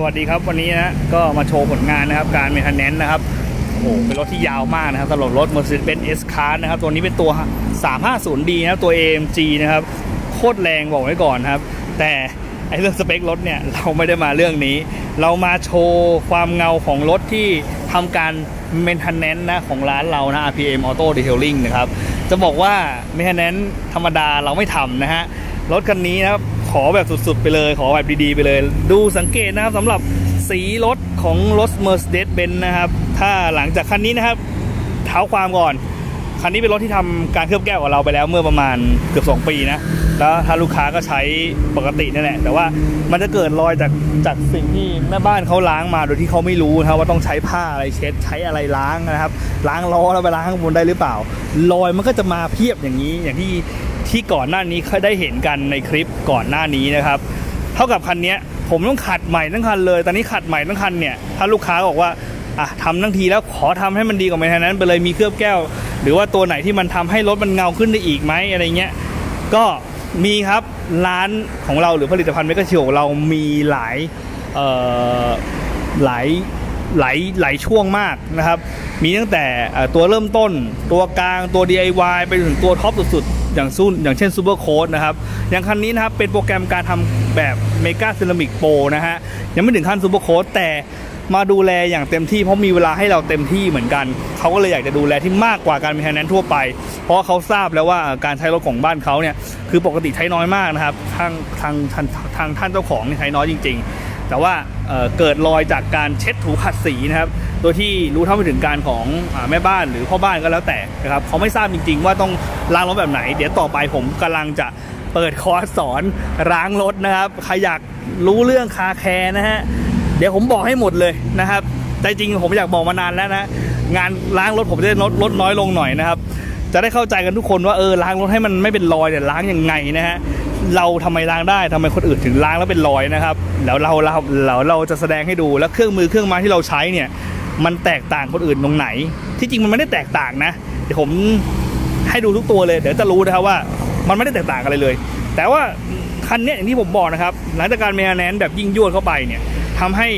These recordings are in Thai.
สวัสดีครับวันนี้นะก็มาโชว์ผลงานนะครับการเมนเทนแนนนะครับโอ้โหเป็นรถที่ยาวมากนะครับสำหรับรถ Mercedes-Benz S-Class นะครับตัวนี้เป็นตัว 350D นะตัว AMG นะครับโคตรแรงบอกไว้ก่อนครับ แต่ไอเรื่องสเปครถเนี่ยเราไม่ได้มาเรื่องนี้ เรามาโชว์ความเงาของรถที่ทำการ maintenance นะของร้านเรานะ RPM Auto Detailing นะครับจะบอกว่า maintenance ธรรมดาเราไม่ทำนะฮะรถคันนี้นะครับ ขอแบบสุดๆไปเลย ขอแบบดีๆไปเลย ดูสังเกตนะครับสำหรับสีรถของรถ Mercedes-Benz นะครับ ถ้าหลังจากคันนี้นะครับ เท้าความก่อน คันนี้เป็นรถที่ทำการเคลือบแก้วกับเราไปแล้วเมื่อประมาณเกือบ 2 ปีนะ แล้วถ้าลูกค้าก็ใช้ปกตินั่นแหละ แต่ว่ามันจะเกิดรอยจากจากสิ่งที่แม่บ้านเขาล้างมาโดยที่เขาไม่รู้นะว่าต้องใช้ผ้าอะไรเช็ดใช้อะไรล้างนะครับ ล้างล้อแล้วไปล้างข้างบนได้หรือเปล่ารอยมันก็จะมาเพียบอย่างนี้อย่างที่ ที่ก่อนหน้านี้เคยได้เห็นกันในคลิปก่อนหน้านี้นะครับ เท่ากับคันนี้ผมต้องขัดใหม่ทั้งคันเลย ตอนนี้ขัดใหม่ทั้งคันเนี่ย ถ้าลูกค้าบอกว่าอะทำทั้งทีแล้วขอทำให้มันดีกว่าไม่ทนนั้นไปเลยมีเคลือบแก้ว หรือว่าตัวไหนที่มันทำให้รถมันเงาขึ้นได้อีกไหมอะไรเงี้ย ก็มีครับร้านของเราหรือผลิตภัณฑ์เมกะชิวเรามีหลายเอ่อหลาย หลายหลายช่วงมากนะครับ มีตั้งแต่ตัวเริ่มต้น ตัวกลางตัว DIY ไปถึงตัวท็อปสุดๆ อย่างซุนอย่างเช่นซูเปอร์โค้ดนะครับ อย่างคันนี้นะครับ เป็นโปรแกรมการทำแบบเมกาเซรามิกโปรนะฮะ ยังไม่ถึงขั้นซูเปอร์โค้ดแต่มาดูแลอย่างเต็มที่เพราะมีเวลาให้เราเต็มที่เหมือนกัน เขาก็เลยอยากจะดูแลที่มากกว่าการมีแทนนั้นทั่วไป เพราะเขาทราบแล้วว่าการใช้รถของบ้านเขาเนี่ยคือปกติใช้น้อยมากนะครับทางทางทางทางท่านเจ้าของนี่ใช้น้อยจริง ๆ แต่ว่าเเกิดรอยจากการเช็ดถูขัดสีนะครับโดยที่รู้เท่าไม่ถึงการของอแม่บ้านหรือพ่อบ้านก็แล้วแต่นะครับเขาไม่ทราบจริง ๆ ว่าต้องล้างรถแบบไหน เดี๋ยวต่อไปผมกำลังจะเปิดคอร์สสอนล้างรถนะครับใครอยากรู้เรื่องคาแคร์นะฮะเดี๋ยวผมบอกให้หมดเลยนะครับใจจริงผมอยากบอกมานานแล้วนะงานล้างรถผมจะลดลดน้อยลงหน่อยนะครับ จะได้เข้าใจกันทุกคนว่าเออล้างรถให้มันไม่เป็นรอยเนี่ยล้างยังไงนะฮะ เราทำไมล้างได้ทำไมคนอื่นถึงล้างแล้วเป็นรอยนะครับแล้วเราเราเราเราจะแสดงให้ดูแล้วเครื่องมือเครื่องไม้ที่เราใช้เนี่ยมันแตกต่างคนอื่นตรงไหน ที่จริงมันไม่ได้แตกต่างนะเดี๋ยวผมให้ดูทุกตัวเลยเดี๋ยวจะรู้นะครับว่ามันไม่ได้แตกต่างกันเลยเลย แต่ว่าคันนี้อย่างที่ผมบอกนะครับ หลังจากการเมนแนนแบบยิ่งยวดเข้าไปเนี่ยทำให้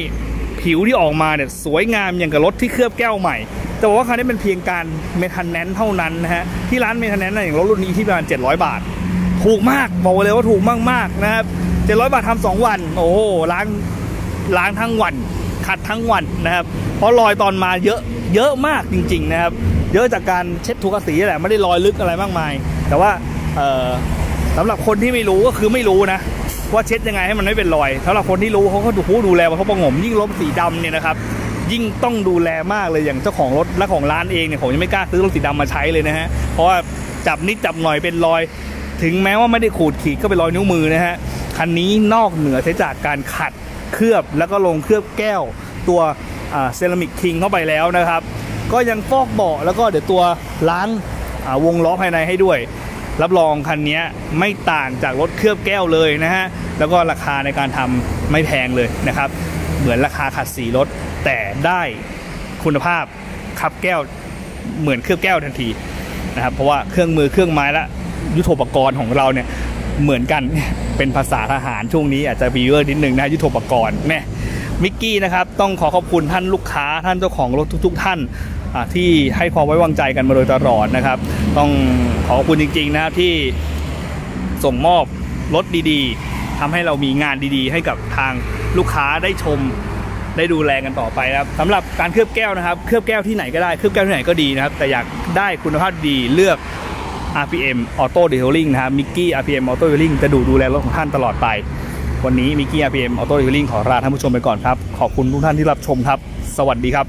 ผิวที่ออกมาเนี่ยสวยงามอย่างกับรถที่เคลือบแก้วใหม่ แต่ว่าคันนี้เป็นเพียงการเมนแนนเท่านั้นนะฮะที่ร้านเมนแนนอย่างรถรุ่นนี้ที่ประมาณ700 บาท ถูกมากบอกเลยว่าถูกมากๆนะครับ700บาททำสองวัน โอ้โหล้างล้างทั้งวันขัดทั้งวันนะครับ เพราะรอยตอนมาเยอะเยอะมากจริง ๆ นะครับ เยอะจากการเช็ดถูกสีแหละไม่ได้รอยลึกอะไรมากมาย แต่ว่าสำหรับคนที่ไม่รู้ก็คือไม่รู้นะ ว่าเช็ดยังไงให้มันไม่เป็นรอยสำหรับคนที่รู้เขาก็ดูผู้ดูแลว่าเขาประงมยิ่งรถสีดำเนี่ยนะครับยิ่งต้องดูแลมากเลยอย่างเจ้าของรถและของร้านเองเนี่ยผมยังไม่กล้าซื้อรถสีดำมาใช้เลยนะฮะเพราะว่าจับนิดจับหน่อยเป็นรอย ถึงแม้ว่าไม่ได้ขูดขีดก็เป็นรอยนิ้วมือนะฮะคันนี้นอกเหนือเสียจากการขัดเคลือบแล้วก็ลงเคลือบแก้วตัวเซรามิกคิงเข้าไปแล้วนะครับ ก็ยังฟอกเบาะแล้วก็เดี๋ยวตัวล้างวงล้อภายในให้ด้วย รับรองคันนี้ไม่ต่างจากรถเคลือบแก้วเลยนะฮะแล้วก็ราคาในการทำไม่แพงเลยนะครับ เหมือนราคาขัดสีรถแต่ได้คุณภาพขับแก้วเหมือนเคลือบแก้วทันทีนะครับเพราะว่าเครื่องมือเครื่องไม้ละ ยุทโธปกรณ์ของเราเนี่ยเหมือนกันเป็นภาษาทหารช่วงนี้อาจจะบีเวอร์นิดนึงนะยุทโธปกรณ์แม่มิกกี้นะครับต้องขอขอบคุณท่านลูกค้าท่านเจ้าของรถทุก ๆ ท่านที่ให้ความไว้วางใจกันมาโดยตลอดนะครับ ต้องขอขอบคุณจริงๆนะครับที่ส่งมอบรถดีๆทำให้เรามีงานดีๆ ให้กับทางลูกค้าได้ชมได้ดูแลกันต่อไปนะครับสำหรับการเคลือบแก้วนะครับ เคลือบแก้วที่ไหนก็ได้เคลือบแก้วที่ไหนก็ดีนะครับ แต่อยากได้คุณภาพดีเลือก RPM Auto Detailing นะครับมิกกี้ RPM Auto Detailing จะดูดูแลรถของท่านตลอดไป วันนี้มิกกี้ RPM Auto Detailing ขอลาท่านผู้ชมไปก่อนครับ ขอบคุณทุกท่านที่รับชมครับ สวัสดีครับ